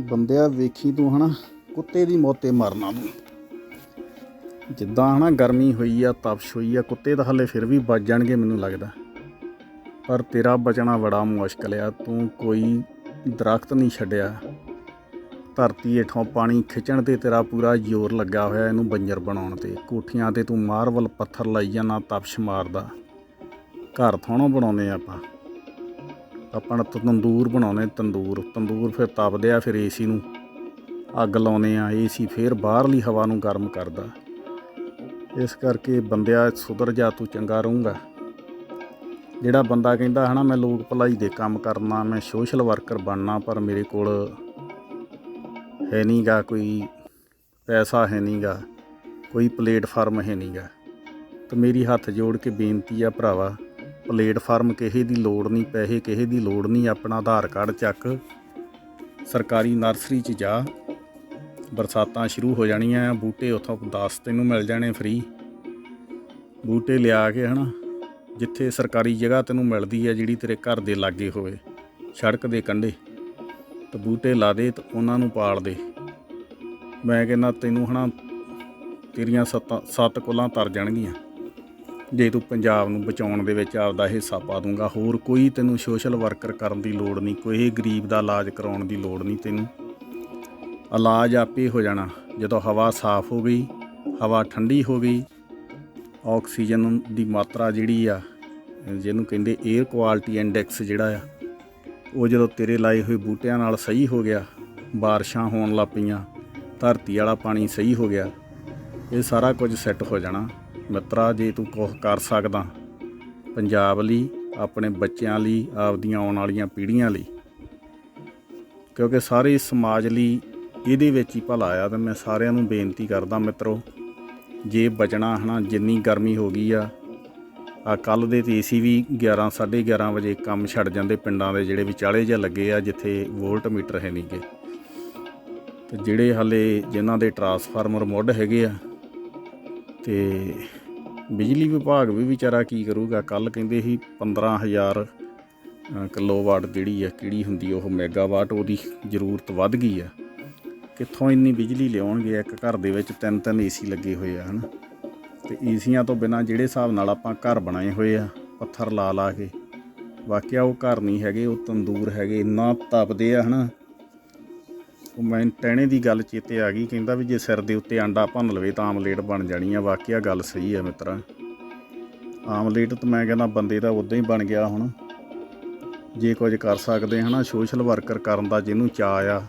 ਬੰਦਿਆ ਵੇਖੀ ਤੂੰ ਹਨਾ, ਕੁੱਤੇ ਦੀ ਮੌਤੇ ਮਰਨਾ ਤੂੰ। ਜਿੱਦਾਂ ਹਨਾ ਗਰਮੀ ਹੋਈ ਆ, ਤਪਸ਼ ਹੋਈ ਆ, ਕੁੱਤੇ ਤਾਂ ਹਲੇ ਫਿਰ ਵੀ ਬਚ ਜਾਣਗੇ ਮੈਨੂੰ ਲੱਗਦਾ। ਪਰ ਤੇਰਾ ਬਚਣਾ ਬੜਾ ਮੁਸ਼ਕਲ ਆ, ਤੂੰ ਕੋਈ ਦਰਖਤ ਨਹੀਂ ਛੱਡਿਆ। ਧਰਤੀ ਹੇਠੋਂ ਪਾਣੀ ਖਿੱਚਣ ਤੇ ਤੇਰਾ ਪੂਰਾ ਜ਼ੋਰ ਲੱਗਾ ਹੋਇਆ ਇਹਨੂੰ ਬੰਜਰ ਬਣਾਉਣ ਤੇ। ਕੋਠੀਆਂ ਤੇ ਤੂੰ ਮਾਰਵਲ ਪੱਥਰ ਲਾਈ ਜਾਂਦਾ ਤਪਸ਼ ਮਾਰਦਾ। ਘਰ ਥੋਣੋਂ ਬਣਾਉਨੇ ਆਪਾਂ। ਆਪਾਂ ਤੰਦੂਰ ਬਣਾਉਨੇ ਤੰਦੂਰ। ਤੰਦੂਰ ਫਿਰ ਤਪਦੇ ਆ ਫਿਰ ਏਸੀ ਨੂੰ। ਅੱਗ ਲਾਉਨੇ ਆ ਏਸੀ ਫਿਰ ਬਾਹਰਲੀ ਹਵਾ ਨੂੰ ਗਰਮ ਕਰਦਾ। ਇਸ ਕਰਕੇ ਬੰਦਿਆ ਸੁਧਰ ਜਾ, ਤੂੰ ਚੰਗਾ ਰਹੂੰਗਾ। ਜਿਹੜਾ ਬੰਦਾ ਕਹਿੰਦਾ ਹਨਾ, ਮੈਂ ਲੋਕ ਭਲਾਈ ਦੇ ਕੰਮ ਕਰਨਾ, ਮੈਂ ਸੋਸ਼ਲ ਵਰਕਰ ਬਣਨਾ, ਪਰ ਮੇਰੇ ਕੋਲ ਹੈ ਨਹੀਂਗਾ, ਕੋਈ ਪੈਸਾ ਹੈ ਨਹੀਂਗਾ, ਕੋਈ ਪਲੇਟਫਾਰਮ ਹੈ ਨਹੀਂਗਾ। ਤੇ ਮੇਰੀ ਹੱਥ ਜੋੜ ਕੇ ਬੇਨਤੀ ਆ ਭਰਾਵਾ ਪਲੇਟਫਾਰਮ ਕਿਸੇ ਦੀ ਲੋੜ ਨਹੀਂ, ਪੈਸੇ ਕਿਸੇ ਦੀ ਲੋੜ ਨਹੀਂ, ਆਪਣਾ ਆਧਾਰ ਕਾਰਡ ਚੱਕ, ਸਰਕਾਰੀ ਨਰਸਰੀ 'ਚ ਜਾ। ਬਰਸਾਤਾਂ ਸ਼ੁਰੂ ਹੋ ਜਾਣੀਆਂ, ਬੂਟੇ ਉੱਥੋਂ 10 ਤੈਨੂੰ ਮਿਲ ਜਾਣੇ ਫ੍ਰੀ ਬੂਟੇ ਲਿਆ ਕੇ ਹਨਾ, ਜਿੱਥੇ ਸਰਕਾਰੀ ਜਗ੍ਹਾ ਤੈਨੂੰ ਮਿਲਦੀ ਹੈ ਜਿਹੜੀ ਤੇਰੇ ਘਰ ਦੇ ਲਾਗੇ ਹੋਵੇ, ਸੜਕ ਦੇ ਕੰਢੇ। ਤੇ ਬੂਟੇ ਲਾ ਦੇ ਤੇ ਉਹਨਾਂ ਨੂੰ ਪਾਲ ਦੇ। ਮੈਂ ਕਹਿੰਦਾ ਤੈਨੂੰ ਹਨਾ, ਤੇਰੀਆਂ ਸੱਤਾਂ, ਸੱਤ ਕੁਲਾਂ ਤਰ ਜਾਣਗੀਆਂ। ਜੇ ਤੂੰ ਪੰਜਾਬ ਨੂੰ ਬਚਾਉਣ ਦੇ ਵਿੱਚ ਆਪਦਾ ਹਿੱਸਾ ਪਾ ਦੂੰਗਾ, ਹੋਰ ਕੋਈ ਤੈਨੂੰ ਸੋਸ਼ਲ ਵਰਕਰ ਕਰਨ ਦੀ ਲੋੜ ਨਹੀਂ, ਕੋਈ ਗਰੀਬ ਦਾ ਇਲਾਜ ਕਰਾਉਣ ਦੀ ਲੋੜ ਨਹੀਂ ਤੈਨੂੰ। ਇਲਾਜ ਆਪੇ ਹੋ ਜਾਣਾ। ਜਦੋਂ ਹਵਾ ਸਾਫ਼ ਹੋ ਗਈ, ਹਵਾ ਠੰਡੀ ਹੋ ਗਈ, ਆਕਸੀਜਨ ਦੀ ਮਾਤਰਾ ਜਿਹੜੀ ਆ, ਜਿਹਨੂੰ ਕਹਿੰਦੇ 에ਅਰ ਕੁਆਲਿਟੀ ਇੰਡੈਕਸ ਜਿਹੜਾ ਆ, ਉਹ ਜਦੋਂ ਤੇਰੇ ਲਾਏ ਹੋਏ ਬੂਟਿਆਂ ਨਾਲ ਸਹੀ ਹੋ ਗਿਆ, ਬਾਰਿਸ਼ਾਂ ਹੋਣ ਲੱਗ ਪਈਆਂ, ਧਰਤੀ ਵਾਲਾ ਪਾਣੀ ਸਹੀ ਹੋ ਗਿਆ, ਇਹ ਸਾਰਾ ਕੁਝ ਸੈੱਟ ਹੋ ਜਾਣਾ। ਮਿੱਤਰਾ, ਜੇ ਤੂੰ ਕੁਛ ਕਰ ਸਕਦਾ, ਪੰਜਾਬ ਲਈ, ਆਪਣੇ ਬੱਚਿਆਂ ਲਈ, ਆਪਦੀਆਂ ਆਉਣ ਵਾਲੀਆਂ ਪੀੜ੍ਹੀਆਂ ਲਈ। ਕਿਉਂਕਿ ਸਾਰੇ ਸਮਾਜ ਲਈ ਇਹਦੇ ਵਿੱਚ ਹੀ ਭਲਾ ਆ ਤੇ ਮੈਂ ਸਾਰਿਆਂ ਨੂੰ ਬੇਨਤੀ ਕਰਦਾ ਮਿੱਤਰੋ, ਜੇ ਬਚਣਾ ਹਨਾ, ਜਿੰਨੀ ਗਰਮੀ ਹੋ ਗਈ ਆ ਆ ਕੱਲ ਦੇ ਤੇ ਏਸੀ ਵੀ 11 11:30 ਵਜੇ ਕੰਮ ਛੱਡ ਜਾਂਦੇ ਪਿੰਡਾਂ ਦੇ ਜਿਹੜੇ ਵਿਚਾਲੇ ਜਿਹਾ ਲੱਗੇ ਆ, ਜਿੱਥੇ ਵੋਲਟ ਮੀਟਰ ਹੈ ਨਹੀਂਗੇ ਤੇ ਜਿਹੜੇ ਹਾਲੇ ਜਿਨ੍ਹਾਂ ਦੇ ਟਰਾਂਸਫਾਰਮਰ ਮੁੱਢ ਹੈਗੇ ਆ, ਤੇ ਬਿਜਲੀ ਵਿਭਾਗ ਵੀ ਵਿਚਾਰਾ ਕੀ ਕਰੂਗਾ? ਕੱਲ ਕਹਿੰਦੇ ਸੀ 15000 ਅ, ਕਿਲੋਵਾਟ ਜਿਹੜੀ ਆ ਕਿਹੜੀ ਹੁੰਦੀ ਉਹ ਮੈਗਾਵਾਟ ਉਹਦੀ ਜ਼ਰੂਰਤ ਵੱਧ ਗਈ ਆ। ਕਿੱਥੋਂ ਇੰਨੀ ਬਿਜਲੀ ਲਿਆਉਣਗੇ? ਇੱਕ ਘਰ ਦੇ ਵਿੱਚ ਤਿੰਨ ਤਿੰਨ ਏਸੀ ਲੱਗੇ ਹੋਏ ਆ ਹਨ? ਤੇ ਏਸੀਆਂ ਤੋਂ ਬਿਨਾ ਜਿਹੜੇ ਹਿਸਾਬ ਨਾਲ ਆਪਾਂ ਘਰ ਬਣਾਏ ਹੋਏ ਆ ਪੱਥਰ ਲਾ ਲਾ ਕੇ ਵਾਕਿਆ ਉਹ ਘਰ ਨਹੀਂ ਹੈਗੇ ਉਹ ਤੰਦੂਰ ਹੈਗੇ ਇੰਨਾ ਤਪਦੇ ਆ ਹਨਾ? ਉਹ ਮੈਂ ਟਹਿਣੇ ਦੀ ਗੱਲ ਚੇਤੇ ਆ ਗਈ, ਕਹਿੰਦਾ ਵੀ ਜੇ ਸਿਰ ਦੇ ਉੱਤੇ ਆਂਡਾ ਭੰਨ ਲਵੇ ਤਾਂ ਆਮਲੇਟ ਬਣ ਜਾਣੀ ਆ, ਵਾਕਿਆ ਗੱਲ ਸਹੀ ਆ ਮਿੱਤਰਾ। ਆਮਲੇਟ ਤਾਂ ਮੈਂ ਕਹਿੰਦਾ ਬੰਦੇ ਦਾ ਉਦਾਂ ਹੀ ਬਣ ਗਿਆ ਹੁਣ। ਜੇ ਕੁਝ ਕਰ ਸਕਦੇ ਹਨਾ, ਸੋਸ਼ਲ ਵਰਕਰ ਕਰਨ ਦਾ ਜਿਹਨੂੰ ਚਾਅ ਆ,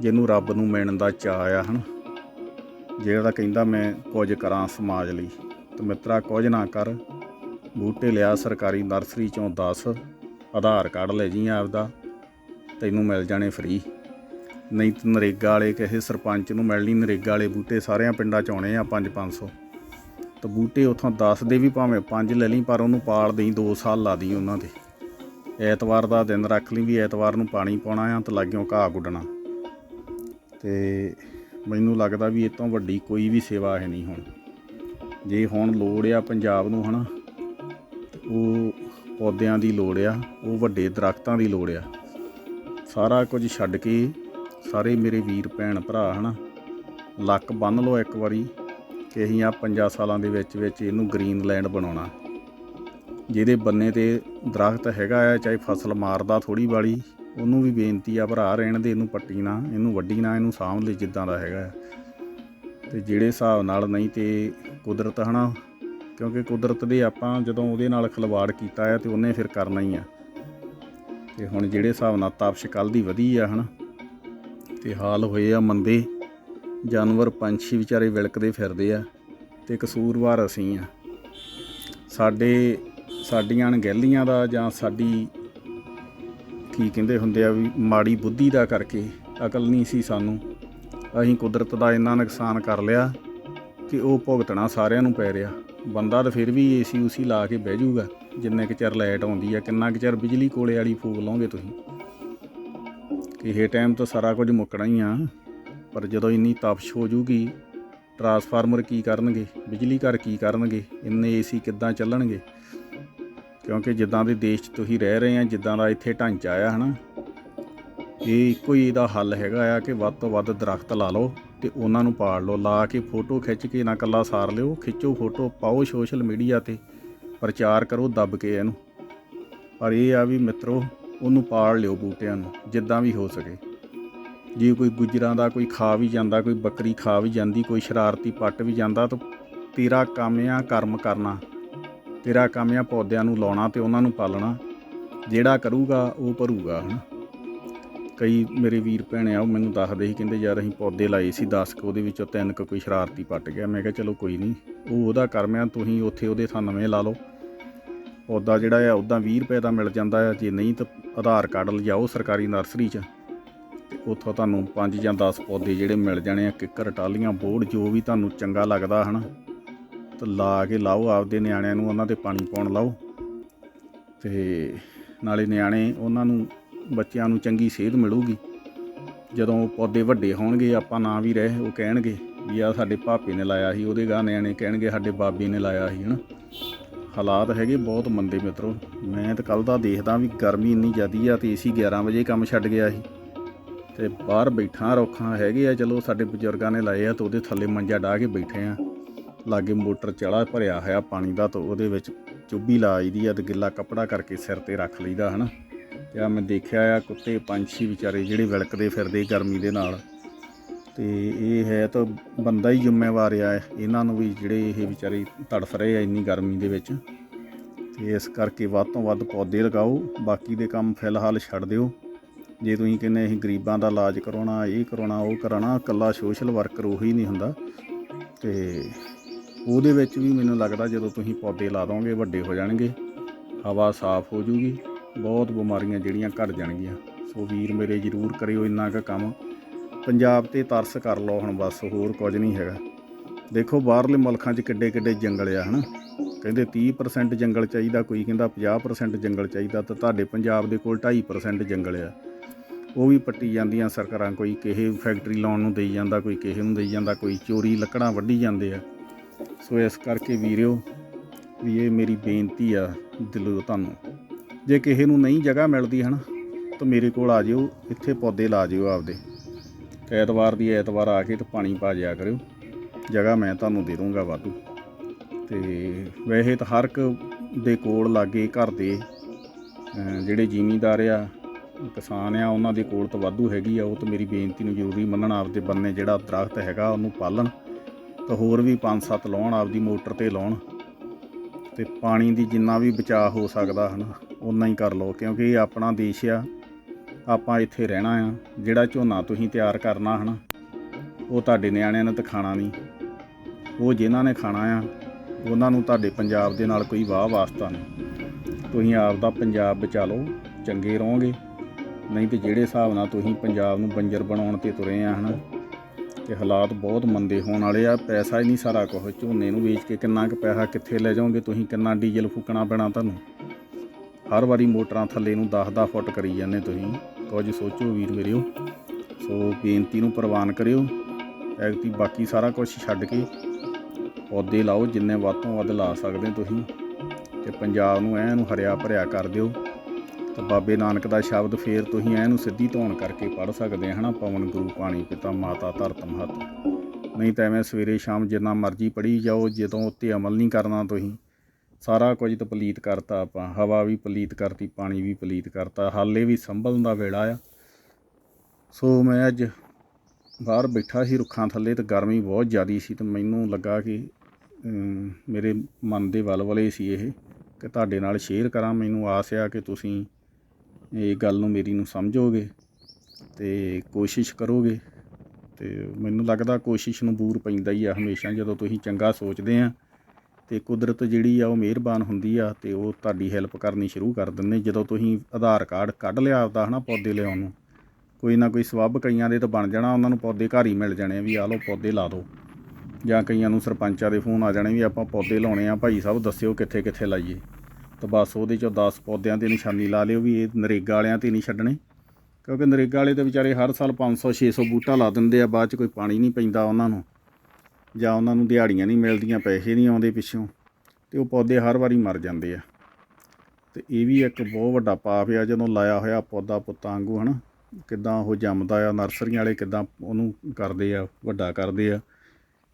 ਜਿਹਨੂੰ ਰੱਬ ਨੂੰ ਮਿਲਣ ਦਾ ਚਾਅ ਆ ਹਨਾ। ਜਿਹੜਾ ਕਹਿੰਦਾ ਮੈਂ ਕੁਝ ਕਰਾਂ ਸਮਾਜ ਲਈ। ਤੇ ਮਿੱਤਰਾ ਕੁਝ ਨਾ ਕਰ, ਬੂਟੇ ਲਿਆ ਸਰਕਾਰੀ ਨਰਸਰੀ ਚੋਂ 10 ਆਧਾਰ ਕਾਰਡ ਲੈ ਜੀ ਆਪਦਾ, ਤੈਨੂੰ ਮਿਲ ਜਾਣੇ ਫ੍ਰੀ। ਨਹੀਂ ਤਾਂ ਨਰੇਗਾ ਵਾਲੇ ਕਿਸੇ ਸਰਪੰਚ ਨੂੰ ਮਿਲਣੀ ਨਰੇਗਾ ਵਾਲੇ ਬੂਟੇ ਸਾਰਿਆਂ ਪਿੰਡਾਂ ਚ ਆਉਣੇ ਆ 5-500 ਤਾਂ ਬੂਟੇ ਉਥੋਂ 10 ਦੇ ਵੀ ਭਾਵੇਂ 5 ਲੈ ਲਈ, ਪਰ ਉਹਨੂੰ ਪਾਲ ਦੇਈ 2 ਸਾਲ ਲਾ ਦੀ ਉਹਨਾਂ ਦੇ। ਐਤਵਾਰ ਦਾ ਦਿਨ ਰੱਖ ਲਈ ਵੀ ਐਤਵਾਰ ਨੂੰ ਪਾਣੀ ਪਾਉਣਾ ਆ ਤੇ ਲਾਗਿਓਂ ਘਾਹ ਗੁੱਡਣਾ। ਤੇ ਮੈਨੂੰ ਲੱਗਦਾ ਵੀ ਇਹ ਤੋਂ ਵੱਡੀ ਕੋਈ ਵੀ ਸੇਵਾ ਹੈ ਨਹੀਂ ਹੁਣ। ਜੇ ਹੁਣ ਲੋੜ ਆ ਪੰਜਾਬ ਨੂੰ ਹਨਾ, ਤੇ ਉਹ ਪੌਦਿਆਂ ਦੀ ਲੋੜ ਆ, ਉਹ ਵੱਡੇ ਦਰਖਤਾਂ ਦੀ ਲੋੜ ਆ। ਸਾਰਾ ਕੁਝ ਛੱਡ ਕੇ ਸਾਰੇ ਮੇਰੇ ਵੀਰ, ਭੈਣ, ਭਰਾ, ਹਨਾ? ਲੱਕ ਬੰਨ ਲਓ ਇੱਕ ਵਾਰੀ ਕਿ ਅਸੀਂ ਆ 50 ਸਾਲਾਂ ਦੇ ਵਿੱਚ ਵਿੱਚ ਇਹਨੂੰ ਗ੍ਰੀਨਲੈਂਡ ਬਣਾਉਣਾ। ਜਿਹਦੇ ਬੰਨੇ ਤੇ ਦਰਖਤ ਹੈਗਾ ਆ, ਚਾਹੇ ਫਸਲ ਮਾਰਦਾ ਥੋੜੀ ਵਾਲੀ, ਉਹਨੂੰ ਵੀ ਬੇਨਤੀ ਆ ਭਰਾ, ਰਹਿਣ ਦੇ, ਇਹਨੂੰ ਪੱਟੀ ਨਾ, ਇਹਨੂੰ ਵੱਡੀ ਨਾ, ਇਹਨੂੰ ਸਾਂਭ ਲਈ ਜਿੱਦਾਂ ਦਾ ਹੈਗਾ ਆ। ਤੇ ਜਿਹੜੇ ਹਿਸਾਬ ਨਾਲ ਨਹੀਂ ਤੇ ਕੁਦਰਤ, ਹਨਾ? ਕਿਉਂਕਿ ਕੁਦਰਤ ਦੇ ਆਪਾਂ ਜਦੋਂ ਉਹਦੇ ਨਾਲ ਖਿਲਵਾੜ ਕੀਤਾ ਹੈ ਤੇ ਉਹਨੇ ਫਿਰ ਕਰਨਾ ਹੀ ਆ। ਤੇ ਹੁਣ ਜਿਹੜੇ ਹਿਸਾਬ ਨਾਲ ਤਾਪਸ਼ ਕੱਲ ਦੀ ਵਧੀ ਆ, ਹਨਾ? ਤੇ ਹਾਲ ਹੋਏ ਆ ਮੰਦੇ। ਜਾਨਵਰ ਪੰਛੀ ਵਿਚਾਰੇ ਵਿਲਕਦੇ ਫਿਰਦੇ ਆ ਤੇ ਕਸੂਰਵਾਰ ਅਸੀਂ ਆ। ਸਾਡੇ, ਸਾਡੀਆਂ ਅਣਗਹਿਲੀਆਂ ਦਾ ਜਾਂ ਸਾਡੀ ਕੀ ਕਹਿੰਦੇ ਹੁੰਦੇ ਆ ਵੀ ਮਾੜੀ ਬੁੱਧੀ ਦਾ ਕਰਕੇ ਅਕਲ ਨਹੀਂ ਸੀ ਸਾਨੂੰ। ਅਸੀਂ ਕੁਦਰਤ ਦਾ ਇੰਨਾ ਨੁਕਸਾਨ ਕਰ ਲਿਆ ਕਿ ਉਹ ਭੁਗਤਣਾ ਸਾਰਿਆਂ ਨੂੰ ਪੈ ਰਿਹਾ। ਬੰਦਾ ਤਾਂ ਫਿਰ ਵੀ ਏਸੀ ਉਸੀ ਲਾ ਕੇ ਬਹਿ ਜਾਊਗਾ। ਜਿੰਨੇ ਕੁ ਚਿਰ ਲਾਈਟ ਆਉਂਦੀ ਆ, ਕਿੰਨਾ ਕੁ ਚਿਰ ਬਿਜਲੀ ਕੋਲੇ ਵਾਲੀ ਫੂਕ ਲਾਉਂਗੇ ਤੁਸੀਂ? ਇਹ ਟਾਈਮ ਤਾਂ ਸਾਰਾ ਕੁਝ ਮੁੱਕਣਾ ਹੀ ਆ। ਪਰ ਜਦੋਂ ਇੰਨੀ ਤਪਸ਼ ਹੋ ਜੂਗੀ, ਟਰਾਂਸਫਾਰਮਰ ਕੀ ਕਰਨਗੇ? ਬਿਜਲੀ ਘਰ ਕੀ ਕਰਨਗੇ? ਇੰਨੇ ਏਸੀ ਕਿੱਦਾਂ ਚੱਲਣਗੇ? ਕਿਉਂਕਿ ਜਿੱਦਾਂ ਦੇ ਦੇਸ਼ 'ਚ ਤੁਸੀਂ ਰਹਿ ਰਹੇ ਆ, ਜਿੱਦਾਂ ਦਾ ਇੱਥੇ ਢਾਂਚਾ ਆ, ਹਨਾ? ਇਹ ਇੱਕੋ ਹੀ ਇਹਦਾ ਹੱਲ ਹੈਗਾ ਆ ਕਿ ਵੱਧ ਤੋਂ ਵੱਧ ਦਰਖਤ ਲਾ ਲਓ ਤੇ ਉਹਨਾਂ ਨੂੰ ਪਾੜ ਲਓ। ਲਾ ਕੇ ਫੋਟੋ ਖਿੱਚ ਕੇ ਨਾ ਕੱਲਾ ਸਾਰ ਲਿਓ, ਖਿੱਚੋ ਫੋਟੋ, ਪਾਓ ਸੋਸ਼ਲ ਮੀਡੀਆ ਤੇ, ਪ੍ਰਚਾਰ ਕਰੋ ਦੱਬ ਕੇ ਇਹਨੂੰ। ਪਰ ਇਹ ਆ ਵੀ ਮਿੱਤਰੋ ਉਹਨੂੰ ਪਾਲ ਲਿਓ ਬੂਟਿਆਂ ਨੂੰ, ਜਿੱਦਾਂ ਵੀ ਹੋ ਸਕੇ। ਜੇ ਕੋਈ ਗੁਜਰਾਂ ਦਾ ਕੋਈ ਖਾ ਵੀ ਜਾਂਦਾ, ਕੋਈ ਬੱਕਰੀ ਖਾ ਵੀ ਜਾਂਦੀ, ਕੋਈ ਸ਼ਰਾਰਤੀ ਪੱਟ ਵੀ ਜਾਂਦਾ, ਤਾਂ ਤੇਰਾ ਕੰਮ ਆ ਕਰਮ ਕਰਨਾ। ਤੇਰਾ ਕੰਮ ਆ ਪੌਦਿਆਂ ਨੂੰ ਲਾਉਣਾ ਤੇ ਉਹਨਾਂ ਨੂੰ ਪਾਲਣਾ। ਜਿਹੜਾ ਕਰੂਗਾ, ਉਹ ਭਰੂਗਾ, ਹਨਾ। ਕਈ ਮੇਰੇ ਵੀਰ ਭੈਣ ਆ, ਉਹ ਮੈਨੂੰ ਦੱਸਦੇ ਸੀ, ਕਹਿੰਦੇ ਯਾਰ ਅਸੀਂ ਪੌਦੇ ਲਾਏ ਸੀ 10 ਕੁ, ਉਹਦੇ ਵਿੱਚੋਂ ਤਿੰਨ ਕੁ ਕੋਈ ਸ਼ਰਾਰਤੀ ਪੱਟ ਗਿਆ। ਮੈਂ ਕਿਹਾ ਚਲੋ ਕੋਈ ਨਹੀਂ, ਉਹ ਉਹਦਾ ਕਰਮ ਆ, ਤੁਸੀਂ ਉੱਥੇ ਉਹਦੇ ਥਾਂ ਨਵੇਂ ਲਾ ਲਓ। ਪੌਦਾ ਜਿਹੜਾ ਆ ਉੱਦਾਂ 20 ਰੁਪਏ ਦਾ ਮਿਲ ਜਾਂਦਾ ਆ। ਜੇ ਨਹੀਂ ਤਾਂ ਆਧਾਰ ਕਾਰਡ ਲਿਜਾਓ ਸਰਕਾਰੀ ਨਰਸਰੀ 'ਚ। ਤੇ ਉੱਥੋਂ ਤੁਹਾਨੂੰ 5 ਜਾਂ 10 ਪੌਦੇ ਜਿਹੜੇ ਮਿਲ ਜਾਣੇ ਆ, ਕਿੱਕਰ ਟਾਲੀਆਂ ਬੋੜ ਜੋ ਵੀ ਤੁਹਾਨੂੰ ਚੰਗਾ ਲੱਗਦਾ ਹਨਾ। ਤਾਂ ਲਾ ਕੇ ਲਾਓ, ਆਪਦੇ ਨਿਆਣਿਆਂ ਨੂੰ ਉਹਨਾਂ ਤੇ ਪਾਣੀ ਪਾਉਣ ਲਾਓ। ਤੇ ਨਾਲੇ ਨਿਆਣੇ, ਉਹਨਾਂ ਨੂੰ, ਬੱਚਿਆਂ ਨੂੰ ਚੰਗੀ ਸੇਧ ਮਿਲੂਗੀ। ਜਦੋਂ ਉਹ ਪੌਦੇ ਵੱਡੇ ਹੋਣਗੇ, ਆਪਾਂ ਨਾ ਵੀ ਰਹੇ, ਉਹ ਕਹਿਣਗੇ ਵੀ ਆ ਸਾਡੇ ਭਾਪੇ ਨੇ ਲਾਇਆ ਸੀ, ਉਹਦੇ ਗਾਂ ਨਿਆਣੇ ਕਹਿਣਗੇ ਸਾਡੇ ਬਾਬੇ ਨੇ ਲਾਇਆ ਸੀ ਹਨਾ। ਹਾਲਾਤ ਹੈਗੇ ਬਹੁਤ ਮੰਦੇ ਮਿੱਤਰੋ। ਮੈਂ ਤਾਂ ਕੱਲ ਦਾ ਦੇਖਦਾ ਵੀ ਗਰਮੀ ਇੰਨੀ ਜ਼ਿਆਦੀ ਆ ਤੇ ਏਸੀ 11 ਵਜੇ ਕੰਮ ਛੱਡ ਗਿਆ ਸੀ। ਤੇ ਬਾਹਰ ਬੈਠਾ ਰੋਖਾਂ ਹੈਗੇ ਆ, ਚਲੋ ਸਾਡੇ ਬਜ਼ੁਰਗਾਂ ਨੇ ਲਾਏ ਆ ਤੇ ਉਹਦੇ ਥੱਲੇ ਮੰਜਾ ਢਾ ਕੇ ਬੈਠੇ ਆ। ਲਾਗੇ ਮੋਟਰ ਚੜਾ ਭਰਿਆ ਹੋਇਆ ਪਾਣੀ ਦਾ ਤੇ ਉਹਦੇ ਵਿੱਚ ਚੁੱਭੀ ਲਾਈ ਦੀ ਆ ਤੇ ਗਿੱਲਾ ਕੱਪੜਾ ਕਰਕੇ ਸਿਰ ਤੇ ਰੱਖ ਲਈਦਾ, ਹਨਾ। ਤੇ ਆ ਮੈਂ ਦੇਖਿਆ ਆ ਕੁੱਤੇ, ਪੰਛੀ ਵਿਚਾਰੇ ਜਿਹੜੇ ਵਿਲਕਦੇ ਫਿਰਦੇ ਗਰਮੀ ਦੇ ਨਾਲ। ਤੇ ਇਹ ਹੈ ਤਾਂ ਬੰਦਾ ਹੀ ਜ਼ਿੰਮੇਵਾਰ ਆ ਇਹਨਾਂ ਨੂੰ ਵੀ ਜਿਹੜੇ ਇਹ ਵਿਚਾਰੇ ਤੜਫ ਰਹੇ ਆ ਇੰਨੀ ਗਰਮੀ ਦੇ ਵਿੱਚ। ਤੇ ਇਸ ਕਰਕੇ ਵੱਧ ਤੋਂ ਵੱਧ ਪੌਦੇ ਲਗਾਓ, ਬਾਕੀ ਦੇ ਕੰਮ ਫਿਲਹਾਲ ਛੱਡ ਦਿਓ। ਜੇ ਤੁਸੀਂ ਕਹਿੰਦੇ ਅਸੀਂ ਗਰੀਬਾਂ ਦਾ ਇਲਾਜ ਕਰਾਉਣਾ, ਇਹ ਕਰਾਉਣਾ, ਉਹ ਕਰਾਉਣਾ, ਇਕੱਲਾ ਸੋਸ਼ਲ ਵਰਕਰ ਉਹੀ ਨਹੀਂ ਹੁੰਦਾ। ਤੇ ਉਹਦੇ ਵਿੱਚ ਵੀ ਮੈਨੂੰ ਲੱਗਦਾ ਜਦੋਂ ਤੁਸੀਂ ਪੌਦੇ ਲਾ ਦੋਗੇ, ਵੱਡੇ ਹੋ ਜਾਣਗੇ, ਹਵਾ ਸਾਫ਼ ਹੋ ਜੂਗੀ, ਬਹੁਤ ਬਿਮਾਰੀਆਂ ਜਿਹੜੀਆਂ ਘਟ ਜਾਣਗੀਆਂ। ਸੋ ਵੀਰ ਮੇਰੇ ਜ਼ਰੂਰ ਕਰਿਓ ਇੰਨਾ ਕੁ ਕੰਮ। ਪੰਜਾਬ ਤੇ ਤਰਸ ਕਰ ਲਓ ਹੁਣ ਬਸ, ਹੋਰ ਕੁਝ ਨਹੀਂ ਹੈਗਾ। ਦੇਖੋ ਬਾਹਰਲੇ ਮੁਲਕਾਂ 'ਚ ਕਿੱਡੇ ਕਿੱਡੇ ਜੰਗਲ ਆ, ਹਨਾ? ਕਹਿੰਦੇ 30% ਜੰਗਲ ਚਾਹੀਦਾ, ਕੋਈ ਕਹਿੰਦਾ 50% ਜੰਗਲ ਚਾਹੀਦਾ, ਤਾਂ ਤੁਹਾਡੇ ਪੰਜਾਬ ਦੇ ਕੋਲ 2.5% ਜੰਗਲ ਆ। ਉਹ ਵੀ ਪੱਟੀ ਜਾਂਦੀਆਂ ਸਰਕਾਰਾਂ, ਕੋਈ ਕਿਸੇ ਫੈਕਟਰੀ ਲਾਉਣ ਨੂੰ ਦੇਈ ਜਾਂਦਾ, ਕੋਈ ਕਿਸੇ ਨੂੰ ਦੇਈ ਜਾਂਦਾ, ਕੋਈ ਚੋਰੀ ਲੱਕੜਾਂ ਵੱਢੀ ਜਾਂਦੇ ਆ। ਸੋ ਇਸ ਕਰਕੇ ਵੀਰਿਓ, ਵੀ ਇਹ ਮੇਰੀ ਬੇਨਤੀ ਆ, ਦਿਲੋਂ ਤੁਹਾਨੂੰ। ਜੇ ਕਿਸੇ ਨੂੰ ਨਹੀਂ ਜਗ੍ਹਾ ਮਿਲਦੀ, ਹਨ, ਤਾਂ ਮੇਰੇ ਕੋਲ ਆ ਜਿਓ, ਇੱਥੇ ਪੌਦੇ ਲਾ ਜਿਓ ਆਪਦੇ। ਤੇ ਐਤਵਾਰ ਦੀ ਐਤਵਾਰ ਆ ਕੇ ਤੇ ਪਾਣੀ ਪਾ ਜਿਆ ਕਰਿਓ। ਜਗ੍ਹਾ ਮੈਂ ਤੁਹਾਨੂੰ ਦੇ ਦੂੰਗਾ ਵਾਧੂ। ਤੇ ਵੈਸੇ ਤਾਂ ਹਰ ਇੱਕ ਦੇ ਕੋਲ ਲਾਗੇ ਘਰ ਦੇ ਜਿਹੜੇ ਜ਼ਿਮੀਂਦਾਰ ਆ, ਕਿਸਾਨ ਆ, ਉਹਨਾਂ ਦੇ ਕੋਲ ਤਾਂ ਵਾਧੂ ਹੈਗੀ ਆ। ਉਹ ਤਾਂ ਮੇਰੀ ਬੇਨਤੀ ਨੂੰ ਜ਼ਰੂਰੀ ਮੰਨਣ, ਆਪਦੇ ਬੰਨੇ ਜਿਹੜਾ ਦਰਖਤ ਹੈਗਾ ਉਹਨੂੰ ਪਾਲਣ, ਤਾਂ ਹੋਰ ਵੀ 5-7 ਲਾਉਣ, ਆਪਦੀ ਮੋਟਰ ਤੇ ਲਾਉਣ। ਤੇ ਪਾਣੀ ਦੀ ਜਿੰਨਾ ਵੀ ਬਚਾਅ ਹੋ ਸਕਦਾ ਹਨ ਉਨਾ ਹੀ ਕਰ ਲਓ। ਕਿਉਂਕਿ ਇਹ ਆਪਣਾ ਦੇਸ਼ ਆ। ਆਪਾਂ ਇੱਥੇ ਰਹਿਣਾ ਆ, ਜਿਹੜਾ ਝੋਨਾ ਤੁਸੀਂ ਤਿਆਰ ਕਰਨਾ ਹਨ, ਉਹ ਤੁਹਾਡੇ ਨਿਆਣਿਆਂ ਨੇ ਤਾਂ ਖਾਣਾ ਨਹੀਂ। ਉਹ ਜਿਨ੍ਹਾਂ ਨੇ ਖਾਣਾ ਆ, ਉਹਨਾਂ ਨੂੰ ਤੁਹਾਡੇ ਪੰਜਾਬ ਦੇ ਨਾਲ ਕੋਈ ਵਾਹ ਵਾਸਤਾ ਨਹੀਂ। ਤੁਸੀਂ ਆਪ ਦਾ ਪੰਜਾਬ ਬਚਾ ਲਓ, ਚੰਗੇ ਰਹੋਗੇ। ਨਹੀਂ ਤੇ ਜਿਹੜੇ ਹਿਸਾਬ ਨਾਲ ਤੁਸੀਂ ਪੰਜਾਬ ਨੂੰ ਬੰਜਰ ਬਣਾਉਣ ਤੇ ਤੁਰੇ ਆ ਹਨ, ਤੇ ਹਾਲਾਤ ਬਹੁਤ ਮੰਦੇ ਹੋਣ ਵਾਲੇ ਆ, ਪੈਸਾ ਹੀ ਨਹੀਂ ਸਾਰਾ ਕੁਝ ਝੋਨੇ ਨੂੰ ਵੇਚ ਕੇ ਕਿੰਨਾ ਕੁ ਪੈਸਾ ਕਿੱਥੇ ਲੈ ਜਾਓਗੇ ਤੁਸੀਂ, ਕਿੰਨਾ ਡੀਜ਼ਲ ਫੂਕਣਾ ਪੈਣਾ ਤੁਹਾਨੂੰ। ਹਰ ਵਾਰੀ ਮੋਟਰਾਂ ਥੱਲੇ ਨੂੰ 10-10 ਫੁੱਟ ਕਰੀ ਜਾਂਦੇ ਤੁਸੀਂ। ਕੁਝ ਸੋਚੋ ਵੀਰ ਮੇਰਿਓ। ਸੋ ਬੇਨਤੀ ਨੂੰ ਪ੍ਰਵਾਨ ਕਰਿਓ। ਐਗਤੀ ਬਾਕੀ ਸਾਰਾ ਕੁਝ ਛੱਡ ਕੇ ਪੌਦੇ ਲਾਓ, ਜਿੰਨੇ ਵੱਧ ਤੋਂ ਵੱਧ ਲਾ ਸਕਦੇ ਤੁਸੀਂ। ਤੇ ਪੰਜਾਬ ਨੂੰ ਐਨ ਨੂੰ ਹਰਿਆ ਭਰਿਆ ਕਰ ਦਿਓ। ਤਾਂ ਬਾਬੇ ਨਾਨਕ ਦਾ ਸ਼ਬਦ ਫੇਰ ਤੁਸੀਂ ਐਨ ਨੂੰ ਸਿੱਧੀ ਧੋਣ ਕਰਕੇ ਪੜ ਸਕਦੇ ਹਨਾ? ਪਵਨ, ਗੁਰੂ, ਪਾਣੀ, ਪਿਤਾ, ਮਾਤਾ, ਧਰਤ, ਮਹਤ। ਨਹੀਂ ਤਾਂ ਐਵੇਂ ਸਵੇਰੇ ਸ਼ਾਮ ਜਿੰਨਾ ਮਰਜ਼ੀ ਪੜੀ ਜਾਓ, ਜਦੋਂ ਉੱਤੇ ਅਮਲ ਨਹੀਂ ਕਰਨਾ ਤੁਸੀਂ। ਸਾਰਾ ਕੁਝ ਤਾਂ ਪਲੀਤ ਕਰਤਾ ਆਪਾਂ, ਹਵਾ ਵੀ ਪਲੀਤ ਕਰਤੀ, ਪਾਣੀ ਵੀ ਪਲੀਤ ਕਰਤਾ, ਹਾਲੇ ਵੀ ਸੰਭਲਣ ਦਾ ਵੇਲਾ ਆ। ਸੋ ਮੈਂ ਅੱਜ ਬਾਹਰ ਬੈਠਾ ਸੀ ਰੁੱਖਾਂ ਥੱਲੇ ਤੇ ਗਰਮੀ ਬਹੁਤ ਜ਼ਿਆਦੀ ਸੀ ਤੇ ਮੈਨੂੰ ਲੱਗਾ ਕਿ ਮੇਰੇ ਮਨ ਦੇ ਵਲਵਲੇ ਸੀ ਇਹ ਕਿ ਤੁਹਾਡੇ ਨਾਲ ਸ਼ੇਅਰ ਕਰਾਂ। ਮੈਨੂੰ ਆਸ ਆ ਕਿ ਤੁਸੀਂ ਇਹ ਗੱਲ ਨੂੰ ਮੇਰੀ ਨੂੰ ਸਮਝੋਗੇ ਤੇ ਕੋਸ਼ਿਸ਼ ਕਰੋਗੇ ਤੇ ਮੈਨੂੰ ਲੱਗਦਾ ਕੋਸ਼ਿਸ਼ ਨੂੰ ਬੂਰ ਪੈਂਦਾ ਹੀ ਆ ਹਮੇਸ਼ਾ ਜਦੋਂ ਤੁਸੀਂ ਚੰਗਾ ਸੋਚਦੇ ਆ। ਤੇ ਕੁਦਰਤ ਜਿਹੜੀ ਆ ਉਹ ਮਿਹਰਬਾਨ ਹੁੰਦੀ ਆ ਤੇ ਉਹ ਤੁਹਾਡੀ ਹੈਲਪ ਕਰਨੀ ਸ਼ੁਰੂ ਕਰ ਦਿੰਦੇ। ਜਦੋਂ ਤੁਸੀਂ ਆਧਾਰ ਕਾਰਡ ਕੱਢ ਲਿਆ ਆਪਦਾ ਹਨਾ ਪੌਦੇ ਲਿਆਉਣ ਨੂੰ, ਕੋਈ ਨਾ ਕੋਈ ਸਵੱਬ ਕਈਆਂ ਦੇ ਤਾਂ ਬਣ ਜਾਣਾ, ਉਹਨਾਂ ਨੂੰ ਪੌਦੇ ਘਰ ਹੀ ਮਿਲ ਜਾਣੇ ਵੀ ਆ ਲਓ ਪੌਦੇ ਲਾ ਦਿਓ। ਜਾਂ ਕਈਆਂ ਨੂੰ ਸਰਪੰਚਾਂ ਦੇ ਫੋਨ ਆ ਜਾਣੇ ਵੀ ਆਪਾਂ ਪੌਦੇ ਲਾਉਣੇ ਆ, ਭਾਈ ਸਾਹਿਬ ਦੱਸਿਓ ਕਿੱਥੇ ਕਿੱਥੇ ਲਾਈਏ। ਤਾਂ ਬਸ ਉਹਦੇ ਚੋਂ 10 ਪੌਦਿਆਂ ਤੇ ਨਿਸ਼ਾਨੀ ਲਾ ਲਿਓ ਵੀ ਇਹ ਨਰੇਗਾ ਵਾਲਿਆਂ ਤੇ ਨਹੀਂ ਛੱਡਣੇ। ਕਿਉਂਕਿ ਨਰੇਗਾ ਵਾਲੇ ਤੇ ਵਿਚਾਰੇ ਹਰ ਸਾਲ 500 600 ਬੂਟਾ ਲਾ ਦਿੰਦੇ ਆ, ਬਾਅਦ ਚ ਕੋਈ ਪਾਣੀ ਨਹੀਂ ਪੈਂਦਾ ਉਹਨਾਂ ਨੂੰ। ਜਾਂ ਉਹਨਾਂ ਨੂੰ ਦਿਹਾੜੀਆਂ ਨਹੀਂ ਮਿਲਦੀਆਂ, ਪੈਸੇ ਨਹੀਂ ਆਉਂਦੇ ਪਿੱਛੋਂ, ਤੇ ਉਹ ਪੌਦੇ ਹਰ ਵਾਰੀ ਮਰ ਜਾਂਦੇ ਆ। ਤੇ ਇਹ ਵੀ ਇੱਕ ਬਹੁਤ ਵੱਡਾ ਪਾਪ ਆ, ਜਦੋਂ ਲਾਇਆ ਹੋਇਆ ਪੌਦਾ ਪੁੱਤਾਂ ਵਾਂਗੂ, ਹਨਾ, ਕਿੱਦਾਂ ਉਹ ਜੰਮਦਾ ਆ, ਨਰਸਰੀਆਂ ਵਾਲੇ ਕਿੱਦਾਂ ਉਹਨੂੰ ਕਰਦੇ ਆ, ਵੱਡਾ ਕਰਦੇ ਆ,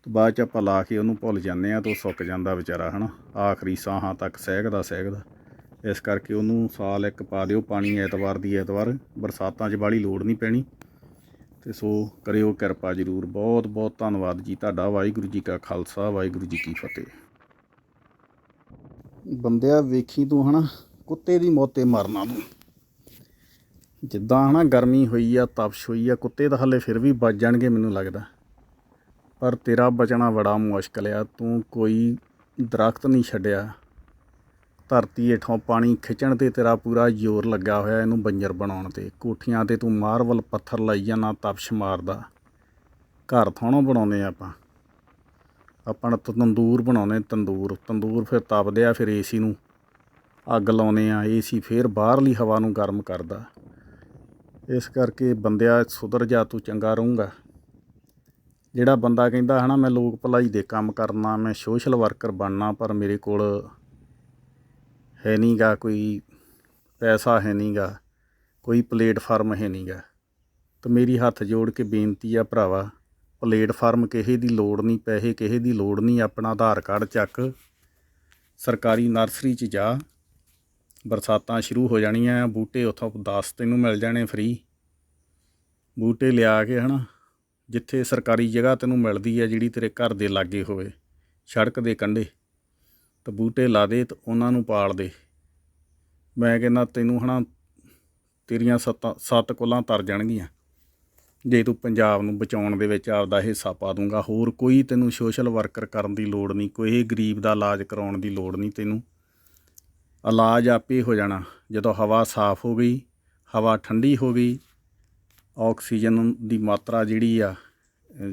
ਤੇ ਬਾਅਦ ਚ ਆਪਾਂ ਲਾ ਕੇ ਉਹਨੂੰ ਭੁੱਲ ਜਾਂਦੇ ਆ ਤੇ ਉਹ ਸੁੱਕ ਜਾਂਦਾ ਵਿਚਾਰਾ, ਹਨਾ, ਆਖਰੀ ਸਾਹਾਂ ਤੱਕ ਸਹਿਕਦਾ ਸਹਿਕਦਾ ਇਸ ਕਰਕੇ ਉਹਨੂੰ ਸਾਲ ਇੱਕ ਪਾ ਦਿਓ ਪਾਣੀ ਐਤਵਾਰ ਦੀ ਐਤਵਾਰ, ਬਰਸਾਤਾਂ 'ਚ ਬਾਹਲੀ ਲੋੜ ਨਹੀਂ ਪੈਣੀ। ਤੇ ਸੋ ਕਰਿਓ ਕਿਰਪਾ ਜਰੂਰ। ਬਹੁਤ ਬਹੁਤ ਧੰਨਵਾਦ ਜੀ ਤੁਹਾਡਾ। ਵਾਹਿਗੁਰੂ ਜੀ ਕਾ ਖਾਲਸਾ, ਵਾਹਿਗੁਰੂ ਜੀ ਕੀ ਫਤਿਹ। ਬੰਦਿਆ, ਵੇਖੀ ਤੂੰ ਹਨਾ, ਕੁੱਤੇ ਦੀ ਮੌਤੇ ਮਰਨਾ ਤੂੰ। ਜਿੱਦਾਂ ਹਨਾ ਗਰਮੀ ਹੋਈ ਆ, ਤਪਸ਼ ਹੋਈ ਆ, ਕੁੱਤੇ ਤਾਂ ਹਲੇ ਫਿਰ ਵੀ ਬਚ ਜਾਣਗੇ ਮੈਨੂੰ ਲੱਗਦਾ। ਪਰ ਤੇਰਾ ਬਚਣਾ ਬੜਾ ਮੁਸ਼ਕਲ ਆ। ਤੂੰ ਕੋਈ ਦਰਖਤ ਨਹੀਂ ਛੱਡਿਆ। ਧਰਤੀ ਹੇਠੋਂ ਪਾਣੀ ਖਿੱਚਣ ਤੇ ਤੇਰਾ ਪੂਰਾ ਜ਼ੋਰ ਲੱਗਾ ਹੋਇਆ ਇਹਨੂੰ ਬੰਜਰ ਬਣਾਉਣ ਤੇ। ਕੋਠੀਆਂ ਤੇ ਤੂੰ ਮਾਰਵਲ ਪੱਥਰ ਲਾਈ ਜਾਂਦਾ, ਤਪਸ਼ ਮਾਰਦਾ। ਘਰ ਥੋਣੋਂ ਬਣਾਉਨੇ ਆਪਾਂ। ਆਪਾਂ ਨੇ ਤੰਦੂਰ ਬਣਾਉਂਦੇ ਤੰਦੂਰ। ਤੰਦੂਰ ਫਿਰ ਤਪਦੇ ਆ, ਫਿਰ ਏਸੀ ਨੂੰ ਅੱਗ ਲਾਉਨੇ ਆ। ਏਸੀ ਫਿਰ ਬਾਹਰਲੀ ਹਵਾ ਨੂੰ ਗਰਮ ਕਰਦਾ। ਇਸ ਕਰਕੇ ਬੰਦਿਆ ਸੁਧਰ ਜਾ, ਤੂੰ ਚੰਗਾ ਰਹੂੰਗਾ। ਜਿਹੜਾ ਬੰਦਾ ਕਹਿੰਦਾ ਹਨਾ, ਮੈਂ ਲੋਕ ਭਲਾਈ ਦੇ ਕੰਮ ਕਰਨਾ, ਮੈਂ ਸੋਸ਼ਲ ਵਰਕਰ ਬਣਨਾ, ਪਰ ਮੇਰੇ ਕੋਲ ਹੈ ਨਹੀਂਗਾ ਕੋਈ ਪੈਸਾ ਹੈ ਨਹੀਂਗਾ ਕੋਈ ਪਲੇਟਫਾਰਮ ਹੈ ਨਹੀਂਗਾ ਤੇ ਮੇਰੀ ਹੱਥ ਜੋੜ ਕੇ ਬੇਨਤੀ ਆ ਭਰਾਵਾ, ਪਲੇਟਫਾਰਮ ਕਿਸੇ ਦੀ ਲੋੜ ਨਹੀਂ, ਪੈਸੇ ਕਿਸੇ ਦੀ ਲੋੜ ਨਹੀਂ, ਆਪਣਾ ਆਧਾਰ ਕਾਰਡ ਚੱਕ, ਸਰਕਾਰੀ ਨਰਸਰੀ 'ਚ ਜਾ। ਬਰਸਾਤਾਂ ਸ਼ੁਰੂ ਹੋ ਜਾਣੀਆਂ, ਬੂਟੇ ਉੱਥੋਂ 10 ਤੈਨੂੰ ਮਿਲ ਜਾਣੇ ਫ੍ਰੀ। ਬੂਟੇ ਲਿਆ ਕੇ ਹਨਾ, ਜਿੱਥੇ ਸਰਕਾਰੀ ਜਗ੍ਹਾ ਤੈਨੂੰ ਮਿਲਦੀ ਹੈ ਜਿਹੜੀ ਤੇਰੇ ਘਰ ਦੇ ਲਾਗੇ ਹੋਵੇ, ਸੜਕ ਦੇ ਕੰਢੇ। ਤੇ ਬੂਟੇ ਲਾ ਦੇ ਤੇ ਉਹਨਾਂ ਨੂੰ ਪਾਲ ਦੇ। ਮੈਂ ਕਹਿੰਦਾ ਤੈਨੂੰ ਹਨਾ ਤੇਰੀਆਂ ਸੱਤਾਂ ਸੱਤ ਕੁੱਲਾਂ ਤਰ ਜਾਣਗੀਆਂ। ਜੇ ਤੂੰ ਪੰਜਾਬ ਨੂੰ ਬਚਾਉਣ ਦੇ ਵਿੱਚ ਆਪਦਾ ਹਿੱਸਾ ਪਾ ਦੂੰਗਾ ਹੋਰ ਕੋਈ ਤੈਨੂੰ ਸੋਸ਼ਲ ਵਰਕਰ ਕਰਨ ਦੀ ਲੋੜ ਨਹੀਂ ਕੋਈ ਗਰੀਬ ਦਾ ਇਲਾਜ ਕਰਾਉਣ ਦੀ ਲੋੜ ਨਹੀਂ ਤੈਨੂੰ। ਇਲਾਜ ਆਪੇ ਹੋ ਜਾਣਾ। ਜਦੋਂ ਹਵਾ ਸਾਫ਼ ਹੋ ਗਈ ਹਵਾ ਠੰਡੀ ਹੋ ਗਈ ਆਕਸੀਜਨ ਦੀ ਮਾਤਰਾ ਜਿਹੜੀ ਆ ਅ,